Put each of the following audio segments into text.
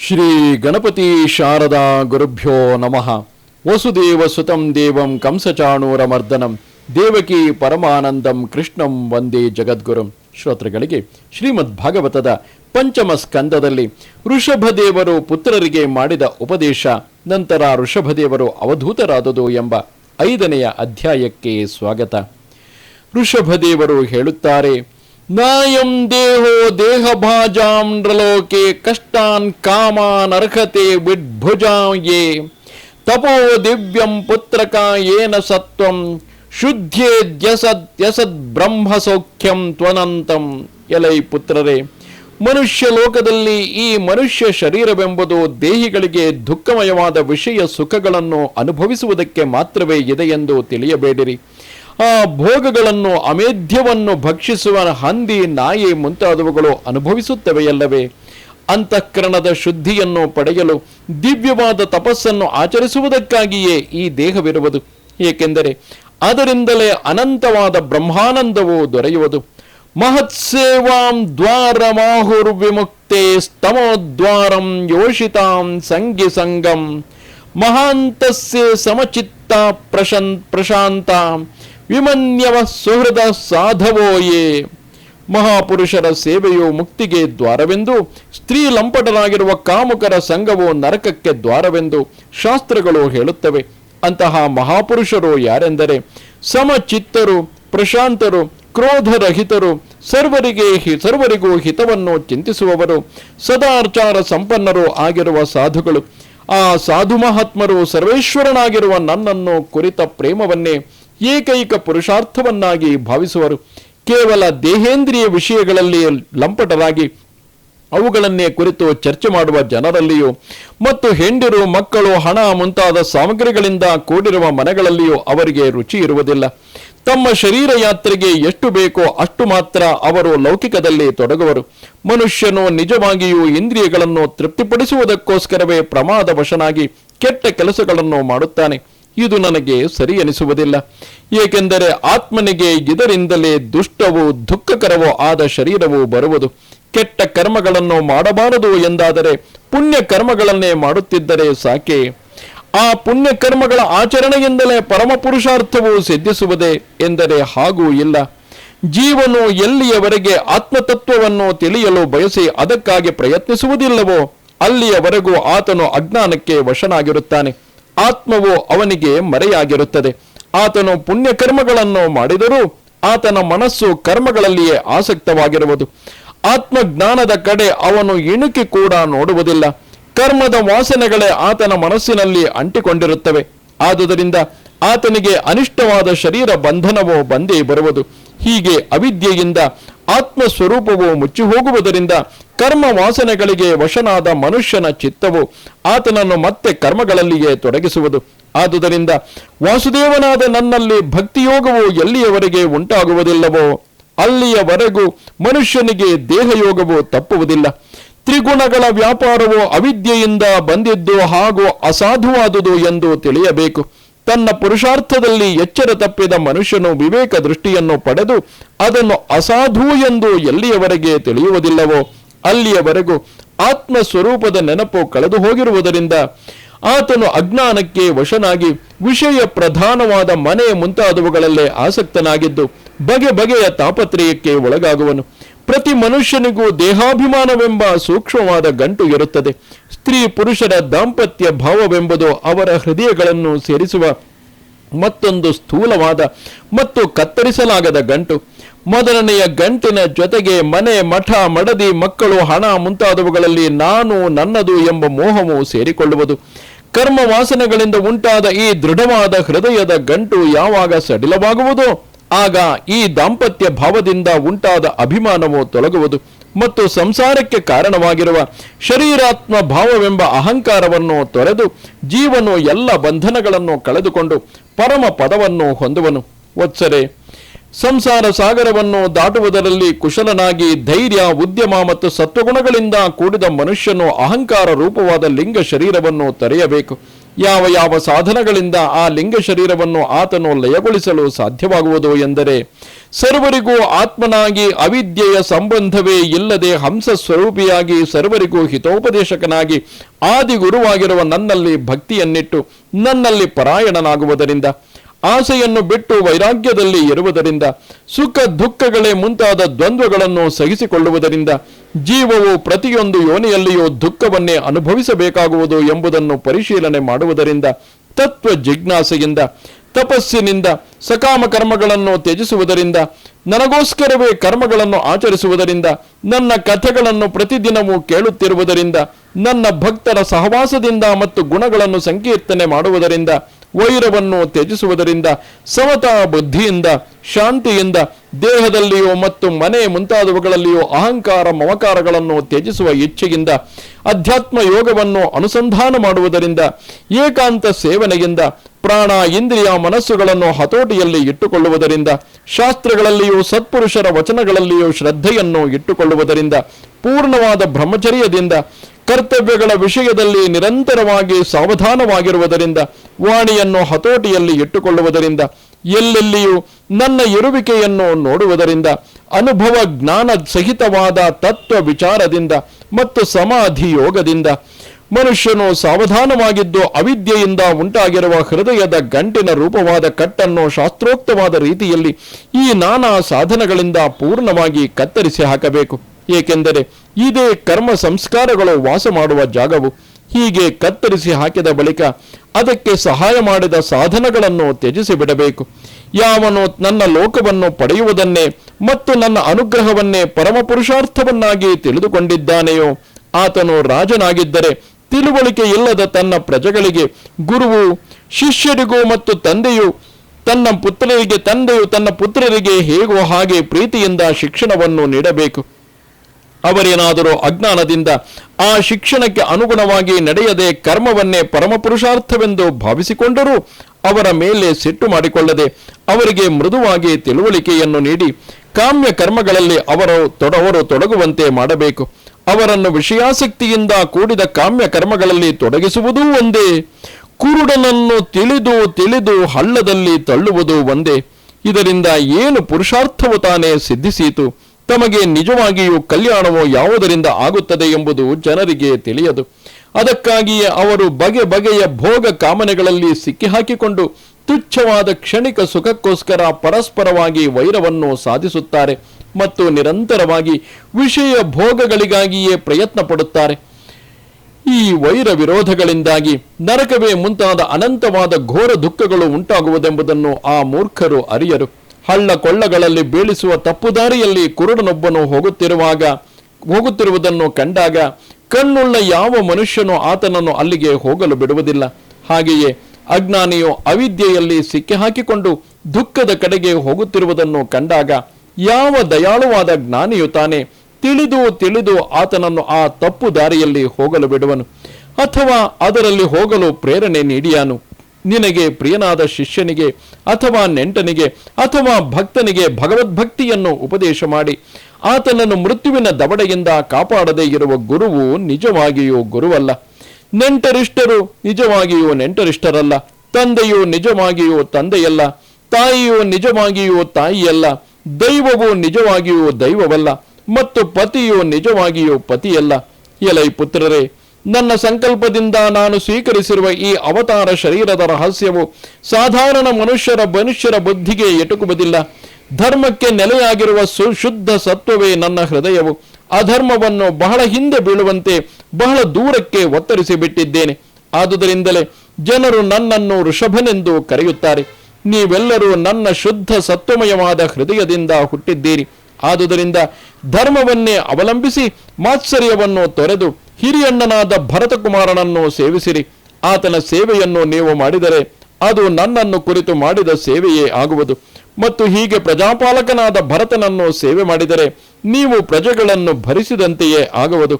ಶ್ರೀ ಗಣಪತಿ ಶಾರದಾ ಗುರುಭ್ಯೋ ನಮಃ. ವಸುದೇವ ಸುತಂ ದೇವಂ ಕಂಸಚಾಣೂರ ಮರ್ದನಂ ದೇವಕಿ ಪರಮಾನಂದಂ ಕೃಷ್ಣಂ ವಂದೇ ಜಗದ್ಗುರುಂ. ಶ್ರೋತೃಗಳಿಗೆ ಶ್ರೀಮದ್ ಭಾಗವತದ ಪಂಚಮ ಸ್ಕಂದದಲ್ಲಿ ಋಷಭದೇವರು ಪುತ್ರರಿಗೆ ಮಾಡಿದ ಉಪದೇಶ, ನಂತರ ಋಷಭದೇವರು ಅವಧೂತರಾದುದು ಎಂಬ ಐದನೆಯ ಅಧ್ಯಾಯಕ್ಕೆ ಸ್ವಾಗತ. ಋಷಭದೇವರು ಹೇಳುತ್ತಾರೆ ನಾಯಂ ದೇಹೋ ದೇಹ ಭಾಜಾಂ ನೃಲೋಕೆ ಕಷ್ಟಾನ್ ಕಾಮಾನ್ ಅರ್ಹತೆ ವಿಡ್ಭುಜಾಯೇ ತಪೋ ದಿವ್ಯಂ ಪುತ್ರಕ ಏನ ಸತ್ವಂ ಶುದ್ಧೇದ್ಯಸದ್ಯಸದ್ ಬ್ರಹ್ಮ ಸೌಖ್ಯಂ ತ್ವನಂತಂ. ಎಲೈ ಪುತ್ರರೇ, ಮನುಷ್ಯ ಲೋಕದಲ್ಲಿ ಈ ಮನುಷ್ಯ ಶರೀರವೆಂಬುದು ದೇಹಿಗಳಿಗೆ ದುಃಖಮಯವಾದ ವಿಷಯ ಸುಖಗಳನ್ನು ಅನುಭವಿಸುವುದಕ್ಕೆ ಮಾತ್ರವೇ ಇದೆ ಎಂದು ತಿಳಿಯಬೇಡಿರಿ. ಆ ಭೋಗಗಳನ್ನು ಅಮೇಧ್ಯವನ್ನು ಭಕ್ಷಿಸುವ ಹಂದಿ ನಾಯಿ ಮುಂತಾದವುಗಳು ಅನುಭವಿಸುತ್ತವೆಯಲ್ಲವೇ? ಅಂತಃಕರಣದ ಶುದ್ಧಿಯನ್ನು ಪಡೆಯಲು ದಿವ್ಯವಾದ ತಪಸ್ಸನ್ನು ಆಚರಿಸುವುದಕ್ಕಾಗಿಯೇ ಈ ದೇಹವಿರುವುದು. ಏಕೆಂದರೆ ಅದರಿಂದಲೇ ಅನಂತವಾದ ಬ್ರಹ್ಮಾನಂದವು ದೊರೆಯುವುದು. ಮಹತ್ಸೇವಾಂ ದ್ವಾರ ಮಾಹುರ್ವಿಮುಕ್ತೆ ಸ್ತಮೋದ್ವಾರಂ ಯೋಷಿತಾಂ ಸಂಗಿ ಸಂಗಂ. ಮಹಾಂತಸ್ಯ ಸಮಚಿತ್ತ ಪ್ರಶನ್ ಪ್ರಶಾಂತ. ವಿಮನ್ಯವ ಸುಹೃದ ಸಾಧವೋಯೇ ಮಹಾಪುರುಷರ ಸೇವೆಯು ಮುಕ್ತಿಗೆ ದ್ವಾರವೆಂದು, ಸ್ತ್ರೀ ಲಂಪಟರಾಗಿರುವ ಕಾಮುಕರ ಸಂಘವು ನರಕಕ್ಕೆ ದ್ವಾರವೆಂದು ಶಾಸ್ತ್ರಗಳು ಹೇಳುತ್ತವೆ. ಅಂತಹ ಮಹಾಪುರುಷರು ಯಾರೆಂದರೆ, ಸಮಚಿತ್ತರು, ಪ್ರಶಾಂತರು, ಕ್ರೋಧರಹಿತರು, ಸರ್ವರಿಗೆ ಸರ್ವರಿಗೂ ಹಿತವನ್ನು ಚಿಂತಿಸುವವರು, ಸದಾಚಾರ ಸಂಪನ್ನರು ಆಗಿರುವ ಸಾಧುಗಳು. ಆ ಸಾಧು ಮಹಾತ್ಮರು ಸರ್ವೇಶ್ವರನಾಗಿರುವ ನನ್ನನ್ನು ಕುರಿತ ಪ್ರೇಮವನ್ನೇ ಏಕೈಕ ಪುರುಷಾರ್ಥವನ್ನಾಗಿ ಭಾವಿಸುವರು. ಕೇವಲ ದೇಹೇಂದ್ರಿಯ ವಿಷಯಗಳಲ್ಲಿ ಲಂಪಟರಾಗಿ ಅವುಗಳನ್ನೇ ಕುರಿತು ಚರ್ಚೆ ಮಾಡುವ ಜನರಲ್ಲಿಯೂ ಮತ್ತು ಹೆಂಡಿರು, ಮಕ್ಕಳು, ಹಣ ಮುಂತಾದ ಸಾಮಗ್ರಿಗಳಿಂದ ಕೂಡಿರುವ ಮನೆಗಳಲ್ಲಿಯೂ ಅವರಿಗೆ ರುಚಿ ಇರುವುದಿಲ್ಲ. ತಮ್ಮ ಶರೀರ ಯಾತ್ರೆಗೆ ಎಷ್ಟು ಬೇಕೋ ಅಷ್ಟು ಮಾತ್ರ ಅವರು ಲೌಕಿಕದಲ್ಲಿ ತೊಡಗುವರು. ಮನುಷ್ಯನು ನಿಜವಾಗಿಯೂ ಇಂದ್ರಿಯಗಳನ್ನು ತೃಪ್ತಿಪಡಿಸುವುದಕ್ಕೋಸ್ಕರವೇ ಪ್ರಮಾದ ವಶನಾಗಿ ಕೆಟ್ಟ ಕೆಲಸಗಳನ್ನು ಮಾಡುತ್ತಾನೆ. ಇದು ನನಗೆ ಸರಿ ಅನಿಸುವುದಿಲ್ಲ. ಏಕೆಂದರೆ ಆತ್ಮನಿಗೆ ಇದರಿಂದಲೇ ದುಷ್ಟವೂ ದುಃಖಕರವೋ ಆದ ಶರೀರವು ಬರುವುದು. ಕೆಟ್ಟ ಕರ್ಮಗಳನ್ನು ಮಾಡಬಾರದು ಎಂದಾದರೆ ಪುಣ್ಯ ಕರ್ಮಗಳನ್ನೇ ಮಾಡುತ್ತಿದ್ದರೆ ಸಾಕೆ. ಆ ಪುಣ್ಯ ಕರ್ಮಗಳ ಆಚರಣೆಯಿಂದಲೇ ಪರಮ ಪುರುಷಾರ್ಥವು ಸಿದ್ಧಿಸುವುದೇ ಎಂದರೆ ಹಾಗೂ ಇಲ್ಲ. ಜೀವನು ಎಲ್ಲಿಯವರೆಗೆ ಆತ್ಮತತ್ವವನ್ನು ತಿಳಿಯಲು ಬಯಸಿ ಅದಕ್ಕಾಗಿ ಪ್ರಯತ್ನಿಸುವುದಿಲ್ಲವೋ, ಅಲ್ಲಿಯವರೆಗೂ ಆತನು ಅಜ್ಞಾನಕ್ಕೆ ವಶನಾಗಿರುತ್ತಾನೆ. ಆತ್ಮವು ಅವನಿಗೆ ಮರೆಯಾಗಿರುತ್ತದೆ. ಆತನು ಪುಣ್ಯ ಕರ್ಮಗಳನ್ನು ಮಾಡಿದರೂ ಆತನ ಮನಸ್ಸು ಕರ್ಮಗಳಲ್ಲಿಯೇ ಆಸಕ್ತವಾಗಿರುವುದು. ಆತ್ಮಜ್ಞಾನದ ಕಡೆ ಅವನು ಇಣುಕಿ ಕೂಡ ನೋಡುವುದಿಲ್ಲ. ಕರ್ಮದ ವಾಸನೆಗಳೇ ಆತನ ಮನಸ್ಸಿನಲ್ಲಿ ಅಂಟಿಕೊಂಡಿರುತ್ತವೆ. ಆದುದರಿಂದ ಆತನಿಗೆ ಅನಿಷ್ಟವಾದ ಶರೀರ ಬಂಧನವು ಬಂದೇ ಬರುವುದು. ಹೀಗೆ ಅವಿದ್ಯೆಯಿಂದ ಆತ್ಮ ಸ್ವರೂಪವು ಮುಚ್ಚಿ ಹೋಗುವುದರಿಂದ ಕರ್ಮ ವಾಸನೆಗಳಿಗೆ ವಶನಾದ ಮನುಷ್ಯನ ಚಿತ್ತವು ಆತನನ್ನು ಮತ್ತೆ ಕರ್ಮಗಳಲ್ಲಿಯೇ ತೊಡಗಿಸುವುದು. ಆದುದರಿಂದ ವಾಸುದೇವನಾದ ನನ್ನಲ್ಲಿ ಭಕ್ತಿಯೋಗವು ಎಲ್ಲಿಯವರೆಗೆ ಉಂಟಾಗುವುದಿಲ್ಲವೋ, ಅಲ್ಲಿಯವರೆಗೂ ಮನುಷ್ಯನಿಗೆ ದೇಹಯೋಗವು ತಪ್ಪುವುದಿಲ್ಲ. ತ್ರಿಗುಣಗಳ ವ್ಯಾಪಾರವು ಅವಿದ್ಯೆಯಿಂದ ಬಂದಿದ್ದು ಹಾಗೂ ಅಸಾಧುವಾದುದು ಎಂದು ತಿಳಿಯಬೇಕು. ತನ್ನ ಪುರುಷಾರ್ಥದಲ್ಲಿ ಎಚ್ಚರ ತಪ್ಪಿದ ಮನುಷ್ಯನು ವಿವೇಕ ದೃಷ್ಟಿಯನ್ನು ಪಡೆದು ಅದನ್ನು ಅಸಾಧು ಎಂದು ಎಲ್ಲಿಯವರೆಗೆ ತಿಳಿಯುವುದಿಲ್ಲವೋ ಅಲ್ಲಿಯವರೆಗೂ ಆತ್ಮ ಸ್ವರೂಪದ ನೆನಪು ಕಳೆದು ಹೋಗಿರುವುದರಿಂದ ಆತನು ಅಜ್ಞಾನಕ್ಕೆ ವಶನಾಗಿ ವಿಷಯ ಪ್ರಧಾನವಾದ ಮನೆ ಮುಂತಾದವುಗಳಲ್ಲೇ ಆಸಕ್ತನಾಗಿದ್ದು ಬಗೆ ಬಗೆಯ ತಾಪತ್ರಯಕ್ಕೆ ಒಳಗಾಗುವನು. ಪ್ರತಿ ಮನುಷ್ಯನಿಗೂ ದೇಹಾಭಿಮಾನವೆಂಬ ಸೂಕ್ಷ್ಮವಾದ ಗಂಟು ಇರುತ್ತದೆ. ಸ್ತ್ರೀ ಪುರುಷರ ದಾಂಪತ್ಯ ಭಾವವೆಂಬುದು ಅವರ ಹೃದಯಗಳನ್ನು ಸೇರಿಸುವ ಮತ್ತೊಂದು ಸ್ಥೂಲವಾದ ಮತ್ತು ಕತ್ತರಿಸಲಾಗದ ಗಂಟು. ಮೊದಲನೆಯ ಗಂಟಿನ ಜೊತೆಗೆ ಮನೆ, ಮಠ, ಮಡದಿ, ಮಕ್ಕಳು, ಹಣ ಮುಂತಾದವುಗಳಲ್ಲಿ ನಾನು ನನ್ನದು ಎಂಬ ಮೋಹವು ಸೇರಿಕೊಳ್ಳುವುದು. ಕರ್ಮ ವಾಸನೆಗಳಿಂದ ಉಂಟಾದ ಈ ದೃಢವಾದ ಹೃದಯದ ಗಂಟು ಯಾವಾಗ ಸಡಿಲವಾಗುವುದೋ? ಆಗ ಈ ದಾಂಪತ್ಯ ಭಾವದಿಂದ ಉಂಟಾದ ಅಭಿಮಾನವು ತೊಲಗುವುದು ಮತ್ತು ಸಂಸಾರಕ್ಕೆ ಕಾರಣವಾಗಿರುವ ಶರೀರಾತ್ಮ ಭಾವವೆಂಬ ಅಹಂಕಾರವನ್ನು ತೊರೆದು ಜೀವನು ಎಲ್ಲ ಬಂಧನಗಳನ್ನು ಕಳೆದುಕೊಂಡು ಪರಮ ಪದವನ್ನು ಹೊಂದುವನು. ವತ್ಸರೆ, ಸಂಸಾರ ಸಾಗರವನ್ನು ದಾಟುವುದರಲ್ಲಿ ಕುಶಲನಾಗಿ ಧೈರ್ಯ, ಉದ್ಯಮ ಮತ್ತು ಸತ್ವಗುಣಗಳಿಂದ ಕೂಡಿದ ಮನುಷ್ಯನು ಅಹಂಕಾರ ರೂಪವಾದ ಲಿಂಗ ಶರೀರವನ್ನು ತೊರೆಯಬೇಕು. ಯಾವ ಯಾವ ಸಾಧನಗಳಿಂದ ಆ ಲಿಂಗ ಶರೀರವನ್ನು ಆತನು ಲಯಗೊಳಿಸಲು ಸಾಧ್ಯವಾಗುವುದು ಎಂದರೆ, ಸರ್ವರಿಗೂ ಆತ್ಮನಾಗಿ ಅವಿದ್ಯೆಯ ಸಂಬಂಧವೇ ಇಲ್ಲದೆ ಹಂಸ ಸ್ವರೂಪಿಯಾಗಿ ಸರ್ವರಿಗೂ ಹಿತೋಪದೇಶಕನಾಗಿ ಆದಿಗುರುವಾಗಿರುವ ನನ್ನಲ್ಲಿ ಭಕ್ತಿಯನ್ನಿಟ್ಟು ನನ್ನಲ್ಲಿ ಪರಾಯಣನಾಗುವುದರಿಂದ ಆಸೆಯನ್ನು ಬಿಟ್ಟು ವೈರಾಗ್ಯದಲ್ಲಿ ಇರುವುದರಿಂದ, ಸುಖ ದುಃಖಗಳೇ ಮುಂತಾದ ದ್ವಂದ್ವಗಳನ್ನು ಸಹಿಸಿಕೊಳ್ಳುವುದರಿಂದ ಜೀವವು ಪ್ರತಿಯೊಂದು ಯೋನಿಯಲ್ಲಿಯೂ ದುಃಖವನ್ನೇ ಅನುಭವಿಸಬೇಕಾಗುವುದು ಎಂಬುದನ್ನು ಪರಿಶೀಲನೆ ಮಾಡುವುದರಿಂದ, ತತ್ವ ಜಿಜ್ಞಾಸೆಯಿಂದ, ತಪಸ್ಸಿನಿಂದ, ಸಕಾಮ ಕರ್ಮಗಳನ್ನು ತ್ಯಜಿಸುವುದರಿಂದ, ನನಗೋಸ್ಕರವೇ ಕರ್ಮಗಳನ್ನು ಆಚರಿಸುವುದರಿಂದ, ನನ್ನ ಕಥೆಗಳನ್ನು ಪ್ರತಿದಿನವೂ ಕೇಳುತ್ತಿರುವುದರಿಂದ, ನನ್ನ ಭಕ್ತರ ಸಹವಾಸದಿಂದ ಮತ್ತು ಗುಣಗಳನ್ನು ಸಂಕೀರ್ತನೆ ಮಾಡುವುದರಿಂದ ವೈರವನ್ನು ತ್ಯಜಿಸುವುದರಿಂದ ಸಮತಾ ಬುದ್ಧಿಯಿಂದ, ಶಾಂತಿಯಿಂದ, ದೇಹದಲ್ಲಿಯೋ ಮತ್ತು ಮನೆ ಮುಂತಾದವುಗಳಲ್ಲಿಯೋ ಅಹಂಕಾರ, ಮಮಕಾರಗಳನ್ನು ತ್ಯಜಿಸುವ ಇಚ್ಛೆಯಿಂದ, ಅಧ್ಯಾತ್ಮ ಯೋಗವನ್ನು ಅನುಸಂಧಾನ ಮಾಡುವುದರಿಂದ, ಏಕಾಂತ ಸೇವನೆಯಿಂದ, ಪ್ರಾಣ ಇಂದ್ರಿಯ ಮನಸ್ಸುಗಳನ್ನು ಹತೋಟಿಯಲ್ಲಿ ಇಟ್ಟುಕೊಳ್ಳುವುದರಿಂದ, ಶಾಸ್ತ್ರಗಳಲ್ಲಿಯೂ ಸತ್ಪುರುಷರ ವಚನಗಳಲ್ಲಿಯೂ ಶ್ರದ್ಧೆಯನ್ನು ಇಟ್ಟುಕೊಳ್ಳುವುದರಿಂದ, ಪೂರ್ಣವಾದ ಬ್ರಹ್ಮಚರ್ಯದಿಂದ, ಕರ್ತವ್ಯಗಳ ವಿಷಯದಲ್ಲಿ ನಿರಂತರವಾಗಿ ಸಾವಧಾನವಾಗಿರುವುದರಿಂದ ವಾಣಿಯನ್ನು ಹತೋಟಿಯಲ್ಲಿ ಇಟ್ಟುಕೊಳ್ಳುವುದರಿಂದ, ಎಲ್ಲೆಲ್ಲಿಯೂ ನನ್ನ ಇರುವಿಕೆಯನ್ನು ನೋಡುವುದರಿಂದ, ಅನುಭವ ಜ್ಞಾನ ಸಹಿತವಾದ ತತ್ವ ವಿಚಾರದಿಂದ ಮತ್ತು ಸಮಾಧಿ ಯೋಗದಿಂದ, ಮನುಷ್ಯನು ಸಾವಧಾನವಾಗಿದ್ದು ಅವಿದ್ಯೆಯಿಂದ ಉಂಟಾಗಿರುವ ಹೃದಯದ ಗಂಟಿನ ರೂಪವಾದ ಕಟ್ಟನ್ನು ಶಾಸ್ತ್ರೋಕ್ತವಾದ ರೀತಿಯಲ್ಲಿ ಈ ನಾನಾ ಸಾಧನಗಳಿಂದ ಪೂರ್ಣವಾಗಿ ಕತ್ತರಿಸಿ ಹಾಕಬೇಕು. ಏಕೆಂದರೆ ಇದೇ ಕರ್ಮ ಸಂಸ್ಕಾರಗಳು ವಾಸ ಮಾಡುವ ಜಾಗವು. ಹೀಗೆ ಕತ್ತರಿಸಿ ಹಾಕಿದ ಬಳಿಕ ಅದಕ್ಕೆ ಸಹಾಯ ಮಾಡಿದ ಸಾಧನಗಳನ್ನು ತ್ಯಜಿಸಿ ಬಿಡಬೇಕು ಯಾವನು ನನ್ನ ಲೋಕವನ್ನು ಪಡೆಯುವುದನ್ನೇ ಮತ್ತು ನನ್ನ ಅನುಗ್ರಹವನ್ನೇ ಪರಮ ಪುರುಷಾರ್ಥವನ್ನಾಗಿ ತಿಳಿದುಕೊಂಡಿದ್ದಾನೆಯೋ, ಆತನು ರಾಜನಾಗಿದ್ದರೆ ತಿಳುವಳಿಕೆ ಇಲ್ಲದ ತನ್ನ ಪ್ರಜೆಗಳಿಗೆ ಗುರುವು, ಶಿಷ್ಯರಿಗೂ ಮತ್ತು ತಂದೆಯು, ತನ್ನ ಪುತ್ರರಿಗೆ, ತಂದೆಯು ತನ್ನ ಪುತ್ರರಿಗೆ ಹೇಗೋ ಹಾಗೆ ಪ್ರೀತಿಯಿಂದ ಶಿಕ್ಷಣವನ್ನು ನೀಡಬೇಕು. ಅವರೇನಾದರೂ ಅಜ್ಞಾನದಿಂದ ಆ ಶಿಕ್ಷಣಕ್ಕೆ ಅನುಗುಣವಾಗಿ ನಡೆಯದೆ ಕರ್ಮವನ್ನೇ ಪರಮಪುರುಷಾರ್ಥವೆಂದು ಭಾವಿಸಿಕೊಂಡರೂ ಅವರ ಮೇಲೆ ಸಿಟ್ಟು ಮಾಡಿಕೊಳ್ಳದೆ ಅವರಿಗೆ ಮೃದುವಾಗಿ ತಿಳುವಳಿಕೆಯನ್ನು ನೀಡಿ ಕಾಮ್ಯ ಕರ್ಮಗಳಲ್ಲಿ ಅವರು ತೊಡವರು ತೊಡಗುವಂತೆ ಮಾಡಬೇಕು. ಅವರನ್ನು ವಿಷಯಾಸಕ್ತಿಯಿಂದ ಕೂಡಿದ ಕಾಮ್ಯ ಕರ್ಮಗಳಲ್ಲಿ ತೊಡಗಿಸುವುದೂ ಒಂದೇ. ಕುರುಡನನ್ನು ತಿಳಿದು ತಿಳಿದು ಹಳ್ಳದಲ್ಲಿ ತಳ್ಳುವುದು ಒಂದೇ. ಇದರಿಂದ ಏನು ಪುರುಷಾರ್ಥವು ತಾನೇ ಸಿದ್ಧಿಸೀತು? ತಮಗೆ ನಿಜವಾಗಿಯೂ ಕಲ್ಯಾಣವು ಯಾವುದರಿಂದ ಆಗುತ್ತದೆ ಎಂಬುದು ಜನರಿಗೆ ತಿಳಿಯದು. ಅದಕ್ಕಾಗಿಯೇ ಅವರು ಬಗೆ ಬಗೆಯ ಭೋಗ ಕಾಮನೆಗಳಲ್ಲಿ ಸಿಕ್ಕಿಹಾಕಿಕೊಂಡು ತುಚ್ಛವಾದ ಕ್ಷಣಿಕ ಸುಖಕ್ಕೋಸ್ಕರ ಪರಸ್ಪರವಾಗಿ ವೈರವನ್ನು ಸಾಧಿಸುತ್ತಾರೆ ಮತ್ತು ನಿರಂತರವಾಗಿ ವಿಷಯ ಭೋಗಗಳಿಗಾಗಿಯೇ ಪ್ರಯತ್ನ ಪಡುತ್ತಾರೆ. ಈ ವೈರ ವಿರೋಧಗಳಿಂದಾಗಿ ನರಕವೇ ಮುಂತಾದ ಅನಂತವಾದ ಘೋರ ದುಃಖಗಳು ಉಂಟಾಗುವುದೆಂಬುದನ್ನು ಆ ಮೂರ್ಖರು ಅರಿಯರು. ಹಳ್ಳ ಕೊಳ್ಳಗಳಲ್ಲಿ ಬೀಳಿಸುವ ತಪ್ಪುದಾರಿಯಲ್ಲಿ ಕುರುಡನೊಬ್ಬನು ಹೋಗುತ್ತಿರುವಾಗ, ಹೋಗುತ್ತಿರುವುದನ್ನು ಕಂಡಾಗ ಕಣ್ಣುಳ್ಳ ಯಾವ ಮನುಷ್ಯನು ಆತನನ್ನು ಅಲ್ಲಿಗೆ ಹೋಗಲು ಬಿಡುವುದಿಲ್ಲ. ಹಾಗೆಯೇ ಅಜ್ಞಾನಿಯು ಅವಿದ್ಯೆಯಲ್ಲಿ ಸಿಕ್ಕಿ ಹಾಕಿಕೊಂಡು ದುಃಖದ ಕಡೆಗೆ ಹೋಗುತ್ತಿರುವುದನ್ನು ಕಂಡಾಗ ಯಾವ ದಯಾಳುವಾದ ಜ್ಞಾನಿಯು ತಾನೇ ತಿಳಿದು ತಿಳಿದು ಆತನನ್ನು ಆ ತಪ್ಪು ದಾರಿಯಲ್ಲಿ ಹೋಗಲು ಬಿಡುವನು. ಅಥವಾ ಅದರಲ್ಲಿ ಹೋಗಲು ಪ್ರೇರಣೆ ನೀಡಿಯಾನು. ನಿನಗೆ ಪ್ರಿಯನಾದ ಶಿಷ್ಯನಿಗೆ ಅಥವಾ ನೆಂಟನಿಗೆ ಅಥವಾ ಭಕ್ತನಿಗೆ ಭಗವದ್ಭಕ್ತಿಯನ್ನು ಉಪದೇಶ ಮಾಡಿ. ಆತನನ್ನು ಮೃತ್ಯುವಿನ ದವಡೆಯಿಂದ ಕಾಪಾಡದೇ ಇರುವ ಗುರುವು ನಿಜವಾಗಿಯೂ ಗುರುವಲ್ಲ. ನೆಂಟರಿಷ್ಟರು ನಿಜವಾಗಿಯೂ ನೆಂಟರಿಷ್ಟರಲ್ಲ. ತಂದೆಯು ನಿಜವಾಗಿಯೂ ತಂದೆಯಲ್ಲ. ತಾಯಿಯು ನಿಜವಾಗಿಯೂ ತಾಯಿಯಲ್ಲ. ದೈವವು ನಿಜವಾಗಿಯೂ ದೈವವಲ್ಲ. ಮತ್ತು ಪತಿಯು ನಿಜವಾಗಿಯೂ ಪತಿಯಲ್ಲ. ಎಲೈ ಪುತ್ರರೇ ನನ್ನ ಸಂಕಲ್ಪದಿಂದ ನಾನು ಸ್ವೀಕರಿಸಿರುವ ಈ ಅವತಾರ ಶರೀರದ ರಹಸ್ಯವು ಸಾಧಾರಣ ಮನುಷ್ಯರ ಮನುಷ್ಯರ ಬುದ್ಧಿಗೆ ಎಟುಕುವುದಿಲ್ಲ. ಧರ್ಮಕ್ಕೆ ನೆಲೆಯಾಗಿರುವ ಸುಶುದ್ಧ ಸತ್ವವೇ ನನ್ನ ಹೃದಯವು. ಅಧರ್ಮವನ್ನು ಬಹಳ ಹಿಂದೆ ಬೀಳುವಂತೆ ಬಹಳ ದೂರಕ್ಕೆ ಒತ್ತರಿಸಿ ಬಿಟ್ಟಿದ್ದೇನೆ ಆದುದರಿಂದಲೇ ಜನರು ನನ್ನನ್ನು ಋಷಭನೆಂದು ಕರೆಯುತ್ತಾರೆ. ನೀವೆಲ್ಲರೂ ನನ್ನ ಶುದ್ಧ ಸತ್ವಮಯವಾದ ಹೃದಯದಿಂದ ಹುಟ್ಟಿದ್ದೀರಿ. ಆದುದರಿಂದ ಧರ್ಮವನ್ನೇ ಅವಲಂಬಿಸಿ ಮಾತ್ಸರ್ಯವನ್ನು ತೊರೆದು ಹಿರಿಯಣ್ಣನಾದ ಭರತಕುಮಾರನನ್ನು ಸೇವಿಸಿರಿ. ಆತನ ಸೇವೆಯನ್ನು ನೀವು ಮಾಡಿದರೆ ಅದು ನನ್ನನ್ನು ಕುರಿತು ಮಾಡಿದ ಸೇವೆಯೇ ಆಗುವುದು. ಮತ್ತು ಹೀಗೆ ಪ್ರಜಾಪಾಲಕನಾದ ಭರತನನ್ನು ಸೇವೆ ಮಾಡಿದರೆ ನೀವು ಪ್ರಜೆಗಳನ್ನು ಭರಿಸಿದಂತೆಯೇ ಆಗುವುದು.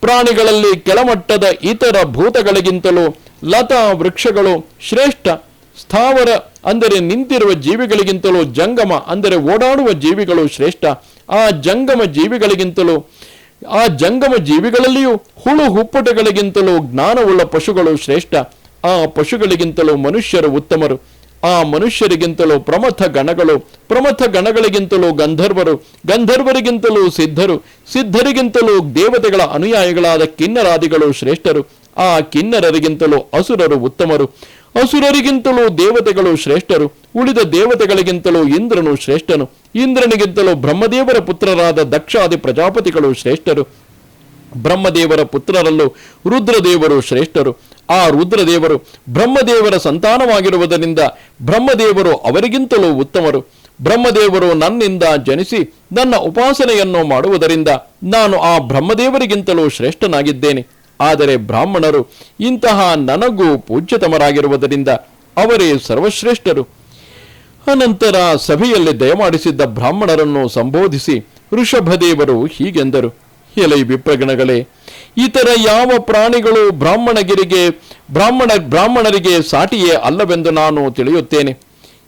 ಪ್ರಾಣಿಗಳಲ್ಲಿ ಕೆಳಮಟ್ಟದ ಇತರ ಭೂತಗಳಿಗಿಂತಲೂ ಲತಾ ವೃಕ್ಷಗಳು ಶ್ರೇಷ್ಠ. ಸ್ಥಾವರ ಅಂದರೆ ನಿಂತಿರುವ ಜೀವಿಗಳಿಗಿಂತಲೂ ಜಂಗಮ ಅಂದರೆ ಓಡಾಡುವ ಜೀವಿಗಳು ಶ್ರೇಷ್ಠ. ಆ ಜಂಗಮ ಜೀವಿಗಳಿಗಿಂತಲೂ ಆ ಜಂಗಮ ಜೀವಿಗಳಲ್ಲಿಯೂ ಹುಳು ಹುಪ್ಪಟೆಗಳಿಗಿಂತಲೂ ಜ್ಞಾನವುಳ್ಳ ಪಶುಗಳು ಶ್ರೇಷ್ಠ. ಆ ಪಶುಗಳಿಗಿಂತಲೂ ಮನುಷ್ಯರು ಉತ್ತಮರು. ಆ ಮನುಷ್ಯರಿಗಿಂತಲೂ ಪ್ರಮಥ ಗಣಗಳು, ಪ್ರಮಥ ಗಣಗಳಿಗಿಂತಲೂ ಗಂಧರ್ವರು, ಗಂಧರ್ವರಿಗಿಂತಲೂ ಸಿದ್ಧರು, ಸಿದ್ಧರಿಗಿಂತಲೂ ದೇವತೆಗಳ ಅನುಯಾಯಿಗಳಾದ ಕಿನ್ನರಾದಿಗಳು ಶ್ರೇಷ್ಠರು. ಆ ಕಿನ್ನರರಿಗಿಂತಲೂ ಅಸುರರು ಉತ್ತಮರು. ಅಸುರರಿಗಿಂತಲೂ ದೇವತೆಗಳು ಶ್ರೇಷ್ಠರು, ಉಳಿದ ದೇವತೆಗಳಿಗಿಂತಲೂ ಇಂದ್ರನು ಶ್ರೇಷ್ಠನು, ಇಂದ್ರನಿಗಿಂತಲೂ ಬ್ರಹ್ಮದೇವರ ಪುತ್ರರಾದ ದಕ್ಷಾದಿ ಪ್ರಜಾಪತಿಗಳು ಶ್ರೇಷ್ಠರು. ಬ್ರಹ್ಮದೇವರ ಪುತ್ರರಲ್ಲೂ ರುದ್ರದೇವರು ಶ್ರೇಷ್ಠರು. ಆ ರುದ್ರದೇವರು ಬ್ರಹ್ಮದೇವರ ಸಂತಾನವಾಗಿರುವುದರಿಂದ ಬ್ರಹ್ಮದೇವರು ಅವರಿಗಿಂತಲೂ ಉತ್ತಮರು. ಬ್ರಹ್ಮದೇವರು ನನ್ನಿಂದ ಜನಿಸಿ ನನ್ನ ಉಪಾಸನೆಯನ್ನು ಮಾಡುವುದರಿಂದ ನಾನು ಆ ಬ್ರಹ್ಮದೇವರಿಗಿಂತಲೂ ಶ್ರೇಷ್ಠನಾಗಿದ್ದೇನೆ. ಆದರೆ ಬ್ರಾಹ್ಮಣರು, ಇಂತಹ ನನಗೂ ಪೂಜ್ಯತಮರಾಗಿರುವುದರಿಂದ ಅವರೇ ಸರ್ವಶ್ರೇಷ್ಠರು. ಅನಂತರ ಸಭೆಯಲ್ಲಿ ದಯಮಾಡಿಸಿದ್ದ ಬ್ರಾಹ್ಮಣರನ್ನು ಸಂಬೋಧಿಸಿ ಋಷಭದೇವರು ಹೀಗೆಂದರು. ಎಲೈ ವಿಪ್ರಗಣಗಳೇ, ಇತರ ಯಾವ ಪ್ರಾಣಿಗಳು ಬ್ರಾಹ್ಮಣಗಿರಿಗೆ, ಬ್ರಾಹ್ಮಣ, ಬ್ರಾಹ್ಮಣರಿಗೆ ಸಾಟಿಯೇ ಅಲ್ಲವೆಂದು ನಾನು ತಿಳಿಯುತ್ತೇನೆ.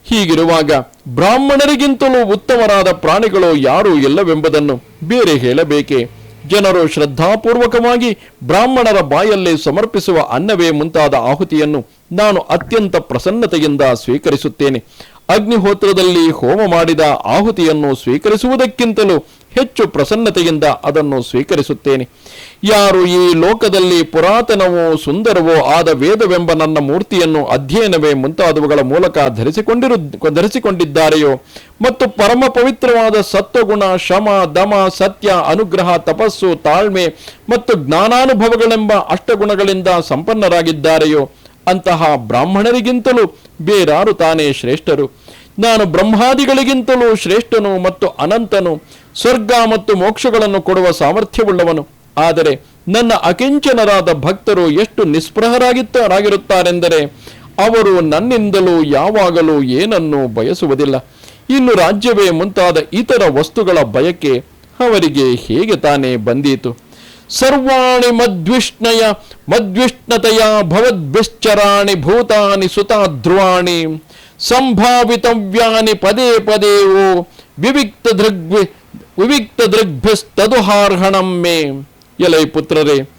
ಹೀಗಿರುವಾಗ ಬ್ರಾಹ್ಮಣರಿಗಿಂತಲೂ ಉತ್ತಮರಾದ ಪ್ರಾಣಿಗಳು ಯಾರೂ ಇಲ್ಲವೆಂಬುದನ್ನು ಬೇರೆ ಹೇಳಬೇಕೆ? ಜನರು ಶ್ರದ್ಧಾಪೂರ್ವಕವಾಗಿ ಬ್ರಾಹ್ಮಣರ ಬಾಯಲ್ಲಿ ಸಮರ್ಪಿಸುವ ಅನ್ನವೇ ಮುಂತಾದ ಆಹುತಿಯನ್ನು ನಾನು ಅತ್ಯಂತ ಪ್ರಸನ್ನತೆಯಿಂದ ಸ್ವೀಕರಿಸುತ್ತೇನೆ. ಅಗ್ನಿಹೋತ್ರದಲ್ಲಿ ಹೋಮ ಮಾಡಿದ ಆಹುತಿಯನ್ನು ಸ್ವೀಕರಿಸುವುದಕ್ಕಿಂತಲೂ ಹೆಚ್ಚು ಪ್ರಸನ್ನತೆಯಿಂದ ಅದನ್ನು ಸ್ವೀಕರಿಸುತ್ತೇನೆ. ಯಾರು ಈ ಲೋಕದಲ್ಲಿ ಪುರಾತನವೋ ಸುಂದರವೋ ಆದ ವೇದವೆಂಬ ನನ್ನ ಮೂರ್ತಿಯನ್ನು ಅಧ್ಯಯನವೇ ಮುಂತಾದವುಗಳ ಮೂಲಕ ಧರಿಸಿಕೊಂಡಿರು, ಧರಿಸಿಕೊಂಡಿದ್ದಾರೆಯೋ ಮತ್ತು ಪರಮ ಪವಿತ್ರವಾದ ಸತ್ವಗುಣ, ಶಮ, ದಮ, ಸತ್ಯ, ಅನುಗ್ರಹ, ತಪಸ್ಸು, ತಾಳ್ಮೆ ಮತ್ತು ಜ್ಞಾನಾನುಭವಗಳೆಂಬ ಅಷ್ಟಗುಣಗಳಿಂದ ಸಂಪನ್ನರಾಗಿದ್ದಾರೆಯೋ ಅಂತಹ ಬ್ರಾಹ್ಮಣರಿಗಿಂತಲೂ ಬೇರಾರು ತಾನೇ ಶ್ರೇಷ್ಠರು. ನಾನು ಬ್ರಹ್ಮಾದಿಗಳಿಗಿಂತಲೂ ಶ್ರೇಷ್ಠನು ಮತ್ತು ಅನಂತನು. ಸ್ವರ್ಗ ಮತ್ತು ಮೋಕ್ಷಗಳನ್ನು ಕೊಡುವ ಸಾಮರ್ಥ್ಯವುಳ್ಳವನು. ಆದರೆ ನನ್ನ ಅಕಿಂಚನರಾದ ಭಕ್ತರು ಎಷ್ಟು ನಿಸ್ಪೃಹರಾಗಿತ್ತರಾಗಿರುತ್ತಾರೆಂದರೆ ಅವರು ನನ್ನಿಂದಲೂ ಯಾವಾಗಲೂ ಏನನ್ನೂ ಬಯಸುವುದಿಲ್ಲ. ಇನ್ನು ರಾಜ್ಯವೇ ಮುಂತಾದ ಇತರ ವಸ್ತುಗಳ ಬಯಕೆ ಅವರಿಗೆ ಹೇಗೆ ತಾನೇ ಬಂದೀತು. ಸರ್ವಾಣಿ ಮದ್ವಿಷ್ಣಯ ಮದ್ವಿಷ್ಣತೆಯ ಭವದ್ಭಿಶ್ಚರಾಣಿ ಭೂತಾನಿ ಸುತಾಧ್ರುವಾಣಿ ಸಂಭಾವಿತವ್ಯಾನಿ ಪದೇ ಪದೇವೋ ವಿವಿಕ್ತ ದೃಗ್ವಿ ವಿವಿಕ್ತ ದೃಗ್ಭಿಸ್ತದುಹಾರ್ಹಣಂ ಮೇ, ಎಲೈ ಪುತ್ರರೇ,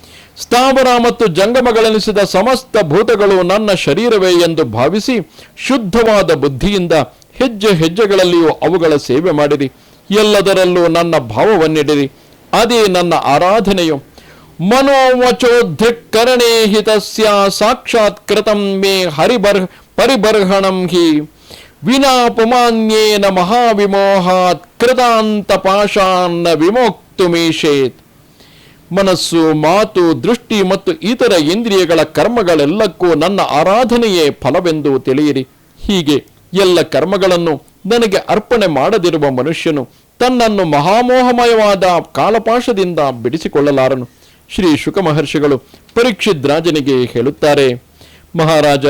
ಸ್ಥಾವರ ಮತ್ತು ಜಂಗಮಗಳೆನಿಸಿದ ಸಮಸ್ತ ಭೂತಗಳು ನನ್ನ ಶರೀರವೇ ಎಂದು ಭಾವಿಸಿ ಶುದ್ಧವಾದ ಬುದ್ಧಿಯಿಂದ ಹೆಜ್ಜೆ ಹೆಜ್ಜೆಗಳಲ್ಲಿಯೂ ಅವುಗಳ ಸೇವೆ ಮಾಡಿರಿ. ಎಲ್ಲದರಲ್ಲೂ ನನ್ನ ಭಾವವನ್ನಿಡಿರಿ. ಅದೇ ನನ್ನ ಆರಾಧನೆಯು. ಮನೋವಚೋಧೃಕ್ಕರಣೇ ಹಿತಸ್ಯ ಸಾಕ್ಷಾತ್ಕೃತಂ ಮೇ ಹರಿಬರ್ಹ ಪರಿಬರ್ಹಣಂ ಹಿ. ವಿನಾ ಪುಮಾನ್ಯೇನ ಮಹಾವಿಮೋಹಾತ್ ಕೃತಾಂತ ಪಾಶಾನ್ನ ವಿಮೋಕ್ತುಮೀಶೇತ್ ಮನಸ್ಸು, ಮಾತು, ದೃಷ್ಟಿ ಮತ್ತು ಇತರ ಇಂದ್ರಿಯಗಳ ಕರ್ಮಗಳೆಲ್ಲಕ್ಕೂ ನನ್ನ ಆರಾಧನೆಯೇ ಫಲವೆಂದು ತಿಳಿಯಿರಿ. ಹೀಗೆ ಎಲ್ಲ ಕರ್ಮಗಳನ್ನು ನನಗೆ ಅರ್ಪಣೆ ಮಾಡದಿರುವ ಮನುಷ್ಯನು ತನ್ನನ್ನು ಮಹಾಮೋಹಮಯವಾದ ಕಾಲಪಾಶದಿಂದ ಬಿಡಿಸಿಕೊಳ್ಳಲಾರನು. ಶ್ರೀ ಶುಕ ಮಹರ್ಷಿಗಳು ರಾಜನಿಗೆ ಹೇಳುತ್ತಾರೆ, ಮಹಾರಾಜ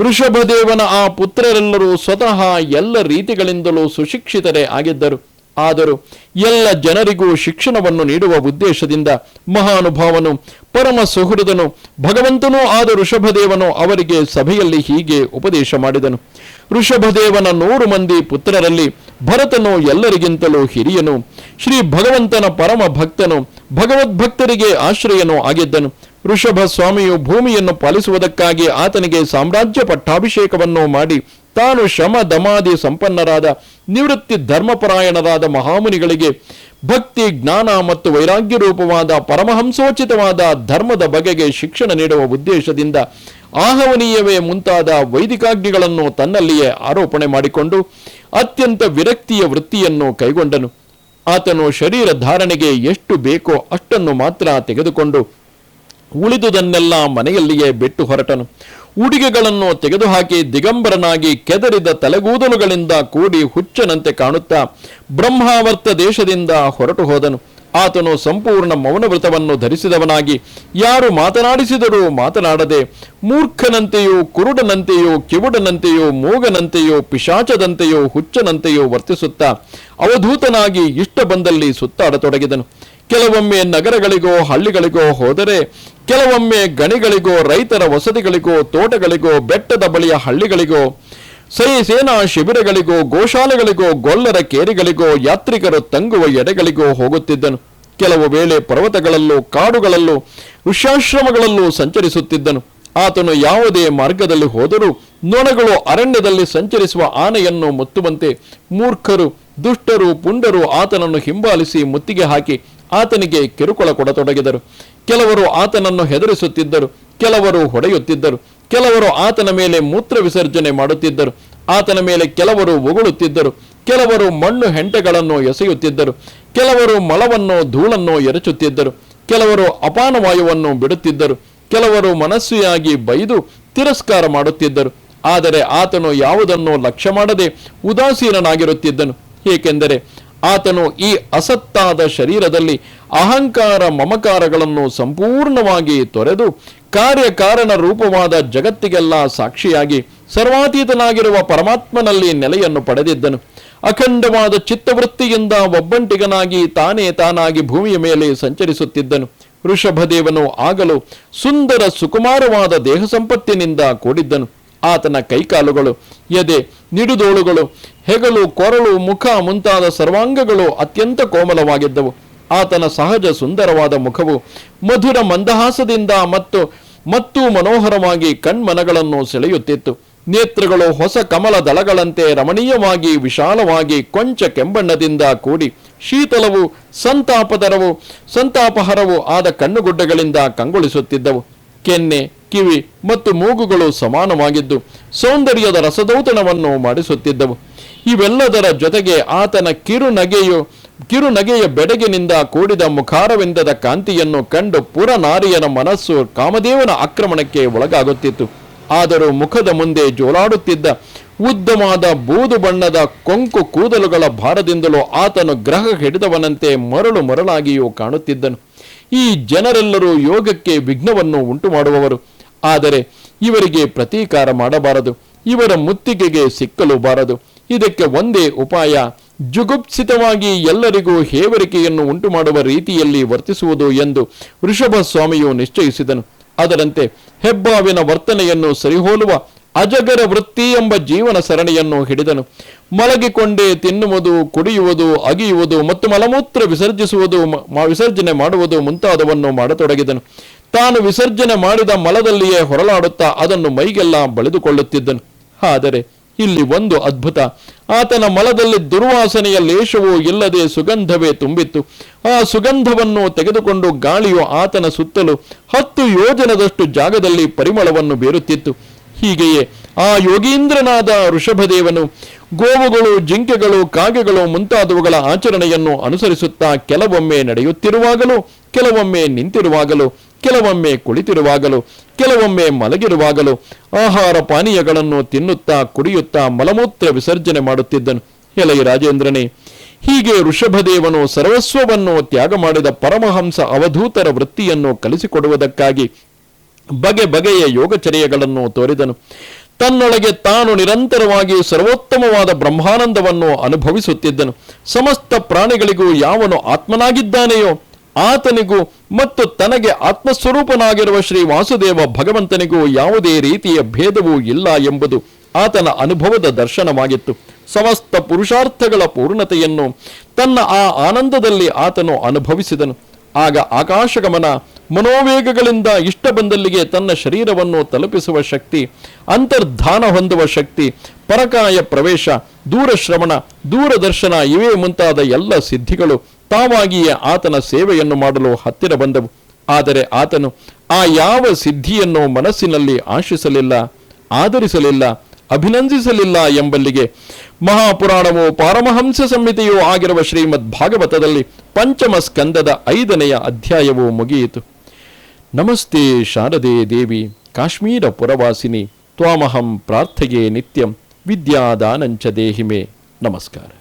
ಋಷಭದೇವನ ಆ ಪುತ್ರರೆಲ್ಲರೂ ಸ್ವತಃ ಎಲ್ಲ ರೀತಿಗಳಿಂದಲೂ ಸುಶಿಕ್ಷಿತರೇ ಆಗಿದ್ದರು. ಆದರೂ ಎಲ್ಲ ಜನರಿಗೂ ಶಿಕ್ಷಣವನ್ನು ನೀಡುವ ಉದ್ದೇಶದಿಂದ ಮಹಾನುಭಾವನು, ಪರಮ ಸುಹೃದನು, ಭಗವಂತನೂ ಆದ ಋಷಭದೇವನು ಅವರಿಗೆ ಸಭೆಯಲ್ಲಿ ಹೀಗೆ ಉಪದೇಶ ಮಾಡಿದನು. ಋಷಭದೇವನ ನೂರು ಮಂದಿ ಪುತ್ರರಲ್ಲಿ ಭರತನು ಎಲ್ಲರಿಗಿಂತಲೂ ಹಿರಿಯನು, ಶ್ರೀ ಭಗವಂತನ ಪರಮ ಭಕ್ತನು, ಭಗವದ್ಭಕ್ತರಿಗೆ ಆಶ್ರಯನೂ ಆಗಿದ್ದನು. ಋಷಭ ಸ್ವಾಮಿಯು ಭೂಮಿಯನ್ನು ಪಾಲಿಸುವುದಕ್ಕಾಗಿ ಆತನಿಗೆ ಸಾಮ್ರಾಜ್ಯ ಪಟ್ಟಾಭಿಷೇಕವನ್ನು ಮಾಡಿ ತಾನು ಶಮ ದಮಾದಿ ಸಂಪನ್ನರಾದ ನಿವೃತ್ತಿ ಧರ್ಮಪರಾಯಣರಾದ ಮಹಾಮುನಿಗಳಿಗೆ ಭಕ್ತಿ, ಜ್ಞಾನ ಮತ್ತು ವೈರಾಗ್ಯ ರೂಪವಾದ ಪರಮಹಂಸೋಚಿತವಾದ ಧರ್ಮದ ಬಗೆಗೆ ಶಿಕ್ಷಣ ನೀಡುವ ಉದ್ದೇಶದಿಂದ ಆಹವನೀಯವೇ ಮುಂತಾದ ವೈದಿಕಾಗ್ನಿಗಳನ್ನು ತನ್ನಲ್ಲಿಯೇ ಆರೋಪಣೆ ಮಾಡಿಕೊಂಡು ಅತ್ಯಂತ ವಿರಕ್ತಿಯ ವೃತ್ತಿಯನ್ನು ಕೈಗೊಂಡನು. ಆತನು ಶರೀರ ಧಾರಣೆಗೆ ಎಷ್ಟು ಬೇಕೋ ಅಷ್ಟನ್ನು ಮಾತ್ರ ತೆಗೆದುಕೊಂಡು ಉಳಿದುದನ್ನೆಲ್ಲ ಮನೆಯಲ್ಲಿಯೇ ಬಿಟ್ಟು ಹೊರಟನು. ಉಡುಗೆಗಳನ್ನು ತೆಗೆದುಹಾಕಿ ದಿಗಂಬರನಾಗಿ ಕೆದರಿದ ತಲೆಗೂದಲುಗಳಿಂದ ಕೂಡಿ ಹುಚ್ಚನಂತೆ ಕಾಣುತ್ತಾ ಬ್ರಹ್ಮಾವರ್ತ ದೇಶದಿಂದ ಹೊರಟು ಹೋದನು. ಆತನು ಸಂಪೂರ್ಣ ಮೌನವ್ರತವನ್ನು ಧರಿಸಿದವನಾಗಿ ಯಾರು ಮಾತನಾಡಿಸಿದರೂ ಮಾತನಾಡದೆ ಮೂರ್ಖನಂತೆಯೋ ಕುರುಡನಂತೆಯೋ ಕಿವುಡನಂತೆಯೂ ಮೂಗನಂತೆಯೋ ಪಿಶಾಚದಂತೆಯೂ ಹುಚ್ಚನಂತೆಯೋ ವರ್ತಿಸುತ್ತಾ ಅವಧೂತನಾಗಿ ಇಷ್ಟ ಬಂದಲ್ಲಿ ಸುತ್ತಾಡತೊಡಗಿದನು. ಕೆಲವೊಮ್ಮೆ ನಗರಗಳಿಗೋ, ಹಳ್ಳಿಗಳಿಗೋ ಹೋದರೆ, ಕೆಲವೊಮ್ಮೆ ಗಣಿಗಳಿಗೋ, ರೈತರ ವಸತಿಗಳಿಗೋ, ತೋಟಗಳಿಗೋ, ಬೆಟ್ಟದ ಬಳಿಯ ಹಳ್ಳಿಗಳಿಗೋ, ಸೈ ಸೇನಾ ಶಿಬಿರಗಳಿಗೋ, ಗೋಶಾಲೆಗಳಿಗೋ, ಗೊಲ್ಲರ ಕೇರಿಗಳಿಗೋ, ಯಾತ್ರಿಕರು ತಂಗುವ ಎಡೆಗಳಿಗೋ ಹೋಗುತ್ತಿದ್ದನು. ಕೆಲವು ವೇಳೆ ಪರ್ವತಗಳಲ್ಲೂ, ಕಾಡುಗಳಲ್ಲೂ ಋಷ್ಯಾಶ್ರಮಗಳಲ್ಲೂ ಸಂಚರಿಸುತ್ತಿದ್ದನು. ಆತನು ಯಾವುದೇ ಮಾರ್ಗದಲ್ಲಿ ಹೋದರೂ, ನೊಣಗಳು ಅರಣ್ಯದಲ್ಲಿ ಸಂಚರಿಸುವ ಆನೆಯನ್ನು ಮುತ್ತುವಂತೆ ಮೂರ್ಖರು, ದುಷ್ಟರು, ಪುಂಡರು ಆತನನ್ನು ಹಿಂಬಾಲಿಸಿ ಮುತ್ತಿಗೆ ಹಾಕಿ ಆತನಿಗೆ ಕಿರುಕುಳ ಕೊಡತೊಡಗಿದರು. ಕೆಲವರು ಆತನನ್ನು ಹೆದರಿಸುತ್ತಿದ್ದರು. ಕೆಲವರು ಹೊಡೆಯುತ್ತಿದ್ದರು. ಕೆಲವರು ಆತನ ಮೇಲೆ ಮೂತ್ರ ವಿಸರ್ಜನೆ ಮಾಡುತ್ತಿದ್ದರು. ಆತನ ಮೇಲೆ ಕೆಲವರು ಉಗುಳುತ್ತಿದ್ದರು. ಕೆಲವರು ಮಣ್ಣು ಹೆಂಟೆಗಳನ್ನು ಎಸೆಯುತ್ತಿದ್ದರು. ಕೆಲವರು ಮಲವನ್ನು ಧೂಳನ್ನು ಎರಚುತ್ತಿದ್ದರು. ಕೆಲವರು ಅಪಾನವಾಯುವನ್ನು ಬಿಡುತ್ತಿದ್ದರು. ಕೆಲವರು ಮನಸ್ಸಿಯಾಗಿ ಬೈದು ತಿರಸ್ಕಾರ ಮಾಡುತ್ತಿದ್ದರು. ಆದರೆ ಆತನು ಯಾವುದನ್ನು ಲಕ್ಷ್ಯ ಮಾಡದೆ ಉದಾಸೀನನಾಗಿರುತ್ತಿದ್ದನು. ಏಕೆಂದರೆ ಆತನು ಈ ಅಸತ್ತಾದ ಶರೀರದಲ್ಲಿ ಅಹಂಕಾರ ಮಮಕಾರಗಳನ್ನು ಸಂಪೂರ್ಣವಾಗಿ ತೊರೆದು ಕಾರ್ಯಕಾರಣ ರೂಪವಾದ ಜಗತ್ತಿಗೆಲ್ಲ ಸಾಕ್ಷಿಯಾಗಿ ಸರ್ವಾತೀತನಾಗಿರುವ ಪರಮಾತ್ಮನಲ್ಲಿ ನೆಲೆಯನ್ನು ಪಡೆದಿದ್ದನು. ಅಖಂಡವಾದ ಚಿತ್ತವೃತ್ತಿಯಿಂದ ಒಬ್ಬಂಟಿಗನಾಗಿ ತಾನೇ ತಾನಾಗಿ ಭೂಮಿಯ ಮೇಲೆ ಸಂಚರಿಸುತ್ತಿದ್ದನು. ವೃಷಭದೇವನು ಆಗಲು ಸುಂದರ ಸುಕುಮಾರವಾದ ದೇಹ ಸಂಪತ್ತಿನಿಂದ ಕೂಡಿದ್ದನು. ಆತನ ಕೈಕಾಲುಗಳು, ಎದೆ, ನಿಡುದೋಳುಗಳು, ಹೆಗಲು, ಕೊರಳು, ಮುಖ ಮುಂತಾದ ಸರ್ವಾಂಗಗಳು ಅತ್ಯಂತ ಕೋಮಲವಾಗಿದ್ದವು. ಆತನ ಸಹಜ ಸುಂದರವಾದ ಮುಖವು ಮಧುರ ಮಂದಹಾಸದಿಂದ ಮತ್ತು ಮತ್ತು ಮನೋಹರವಾಗಿ ಕಣ್ಮನಗಳನ್ನು ಸೆಳೆಯುತ್ತಿತ್ತು. ನೇತ್ರಗಳು ಹೊಸ ಕಮಲ ದಳಗಳಂತೆ ರಮಣೀಯವಾಗಿ, ವಿಶಾಲವಾಗಿ ಕೊಂಚ ಕೆಂಬಣ್ಣದಿಂದ ಕೂಡಿ ಶೀತಲವು, ಸಂತಾಪದರವು, ಸಂತಾಪಹರವು ಆದ ಕಣ್ಣುಗುಡ್ಡಗಳಿಂದ ಕಂಗೊಳಿಸುತ್ತಿದ್ದವು. ಕೆನ್ನೆ ಕಿವಿ ಮತ್ತು ಮೂಗುಗಳು ಸಮಾನವಾಗಿದ್ದು ಸೌಂದರ್ಯದ ರಸದೌತಣವನ್ನು ಮಾಡಿಸುತ್ತಿದ್ದವು. ಇವೆಲ್ಲದರ ಜೊತೆಗೆ ಆತನ ಕಿರುನಗೆಯು, ಕಿರುನಗೆಯ ಬೆಡಗಿನಿಂದ ಕೂಡಿದ ಮುಖಾರವಿಂದದ ಕಾಂತಿಯನ್ನು ಕಂಡು ಪುರನಾರಿಯನ ಮನಸ್ಸು ಕಾಮದೇವನ ಆಕ್ರಮಣಕ್ಕೆ ಒಳಗಾಗುತ್ತಿತ್ತು. ಆದರೂ ಮುಖದ ಮುಂದೆ ಜೋಲಾಡುತ್ತಿದ್ದ ಉದ್ದಮಾದ ಬೂದು ಬಣ್ಣದ ಕೊಂಕು ಕೂದಲುಗಳ ಭಾರದಿಂದಲೂ ಆತನು ಗ್ರಹ ಹಿಡಿದವನಂತೆ ಮರಳು ಮರಳಾಗಿಯೂ ಕಾಣುತ್ತಿದ್ದನು. ಈ ಜನರೆಲ್ಲರೂ ಯೋಗಕ್ಕೆ ವಿಘ್ನವನ್ನು ಉಂಟು ಮಾಡುವವರು ಆದರೆ ಇವರಿಗೆ ಪ್ರತೀಕಾರ ಮಾಡಬಾರದು. ಇವರ ಮುತ್ತಿಗೆಗೆ ಸಿಕ್ಕಲು ಬಾರದು. ಇದಕ್ಕೆ ಒಂದೇ ಉಪಾಯ, ಜುಗುಪ್ಸಿತವಾಗಿ ಎಲ್ಲರಿಗೂ ಹೇವರಿಕೆಯನ್ನು ಉಂಟು ಮಾಡುವ ರೀತಿಯಲ್ಲಿ ವರ್ತಿಸುವುದು ಎಂದು ವೃಷಭ ಸ್ವಾಮಿಯು ನಿಶ್ಚಯಿಸಿದನು. ಅದರಂತೆ ಹೆಬ್ಬಾವಿನ ವರ್ತನೆಯನ್ನು ಸರಿಹೋಲುವ ಅಜಗರ ವೃತ್ತಿ ಎಂಬ ಜೀವನ ಸರಣಿಯನ್ನು ಹಿಡಿದನು. ಮಲಗಿಕೊಂಡೇ ತಿನ್ನುವುದು, ಕುಡಿಯುವುದು, ಅಗಿಯುವುದು ಮತ್ತು ಮಲಮೂತ್ರ ವಿಸರ್ಜಿಸುವುದು ವಿಸರ್ಜನೆ ಮಾಡುವುದು ಮುಂತಾದವನ್ನು ಮಾಡತೊಡಗಿದನು. ತಾನು ವಿಸರ್ಜನೆ ಮಾಡಿದ ಮಲದಲ್ಲಿಯೇ ಹೊರಲಾಡುತ್ತಾ ಅದನ್ನು ಮೈಗೆಲ್ಲ ಬಳಿದುಕೊಳ್ಳುತ್ತಿದ್ದನು. ಆದರೆ ಇಲ್ಲಿ ಒಂದು ಅದ್ಭುತ. ಆತನ ಮಲದಲ್ಲಿ ದುರ್ವಾಸನೆಯ ಲೇಷವೂ ಇಲ್ಲದೆ ಸುಗಂಧವೇ ತುಂಬಿತ್ತು. ಆ ಸುಗಂಧವನ್ನು ತೆಗೆದುಕೊಂಡು ಗಾಳಿಯು ಆತನ ಸುತ್ತಲೂ ಹತ್ತು ಯೋಜನದಷ್ಟು ಜಾಗದಲ್ಲಿ ಪರಿಮಳವನ್ನು ಬೀರುತ್ತಿತ್ತು. ಹೀಗೆಯೇ ಆ ಯೋಗೀಂದ್ರನಾದ ಋಷಭದೇವನು ಗೋವುಗಳು, ಜಿಂಕೆಗಳು, ಕಾಗೆಗಳು ಮುಂತಾದವುಗಳ ಆಚರಣೆಯನ್ನು ಅನುಸರಿಸುತ್ತಾ ಕೆಲವೊಮ್ಮೆ ನಡೆಯುತ್ತಿರುವಾಗಲೂ, ಕೆಲವೊಮ್ಮೆ ನಿಂತಿರುವಾಗಲೂ ಕೆಲವೊಮ್ಮೆ ಕುಳಿತಿರುವಾಗಲೂ, ಕೆಲವೊಮ್ಮೆ ಮಲಗಿರುವಾಗಲೂ ಆಹಾರ ಪಾನೀಯಗಳನ್ನು ತಿನ್ನುತ್ತಾ, ಕುಡಿಯುತ್ತಾ, ಮಲಮೂತ್ರ ವಿಸರ್ಜನೆ ಮಾಡುತ್ತಿದ್ದನು. ಎಲೈ ರಾಜೇಂದ್ರನೇ, ಹೀಗೆ ಋಷಭದೇವನು ಸರ್ವಸ್ವವನ್ನು ತ್ಯಾಗ ಮಾಡಿದ ಪರಮಹಂಸ ಅವಧೂತರ ವೃತ್ತಿಯನ್ನು ಕಲಿಸಿಕೊಡುವುದಕ್ಕಾಗಿ ಬಗೆ ಬಗೆಯ ಯೋಗಚರ್ಯಗಳನ್ನು ತೋರಿದನು. ತನ್ನೊಳಗೆ ತಾನು ನಿರಂತರವಾಗಿ ಸರ್ವೋತ್ತಮವಾದ ಬ್ರಹ್ಮಾನಂದವನ್ನು ಅನುಭವಿಸುತ್ತಿದ್ದನು. ಸಮಸ್ತ ಪ್ರಾಣಿಗಳಿಗೂ ಯಾವನು ಆತ್ಮನಾಗಿದ್ದಾನೆಯೋ ಆತನಿಗೂ ಮತ್ತು ತನಗೆ ಆತ್ಮಸ್ವರೂಪನಾಗಿರುವ ಶ್ರೀ ವಾಸುದೇವ ಭಗವಂತನಿಗೂ ಯಾವುದೇ ರೀತಿಯ ಭೇದವೂ ಇಲ್ಲ ಎಂಬುದು ಆತನ ಅನುಭವದ ದರ್ಶನವಾಗಿತ್ತು. ಸಮಸ್ತ ಪುರುಷಾರ್ಥಗಳ ಪೂರ್ಣತೆಯನ್ನು ತನ್ನ ಆ ಆನಂದದಲ್ಲಿ ಆತನು ಅನುಭವಿಸಿದನು. ಆಗ ಆಕಾಶಗಮನ ಮನೋವೇಗಗಳಿಂದ ಇಷ್ಟ ಬಂದಲ್ಲಿಗೆ ತನ್ನ ಶರೀರವನ್ನು ತಲುಪಿಸುವ ಶಕ್ತಿ, ಅಂತರ್ಧಾನ ಹೊಂದುವ ಶಕ್ತಿ, ಪರಕಾಯ ಪ್ರವೇಶ, ದೂರಶ್ರವಣ, ದೂರದರ್ಶನ ಇವೇ ಮುಂತಾದ ಎಲ್ಲ ಸಿದ್ಧಿಗಳು ತಾವಾಗಿಯೇ ಆತನ ಸೇವೆಯನ್ನು ಮಾಡಲು ಹತ್ತಿರ ಬಂದವು. ಆದರೆ ಆತನು ಆ ಯಾವ ಸಿದ್ಧಿಯನ್ನು ಮನಸ್ಸಿನಲ್ಲಿ ಆಶಿಸಲಿಲ್ಲ ಆದರಿಸಲಿಲ್ಲ ಅಭಿನಂದಿಸಲಿಲ್ಲ ಎಂಬಲ್ಲಿಗೆ ಮಹಾಪುರಾಣವು ಪಾರಮಹಂಸ ಸಂಹಿತೆಯೂ ಆಗಿರುವ ಶ್ರೀಮದ್ ಭಾಗವತದಲ್ಲಿ ಪಂಚಮ ಸ್ಕಂದದ ಐದನೆಯ ಅಧ್ಯಾಯವು ಮುಗಿಯಿತು. ನಮಸ್ತೆ ಶಾರದೆ ದೇವಿ, ಕಾಶ್ಮೀರ ಪುರವಾಸಿನಿ, ತ್ವಾಮಹಂ ಪ್ರಾರ್ಥೆಯೇ ನಿತ್ಯಂ, ವಿದ್ಯಾದಾನಂಚ ದೇಹಿಮೆ. ನಮಸ್ಕಾರ.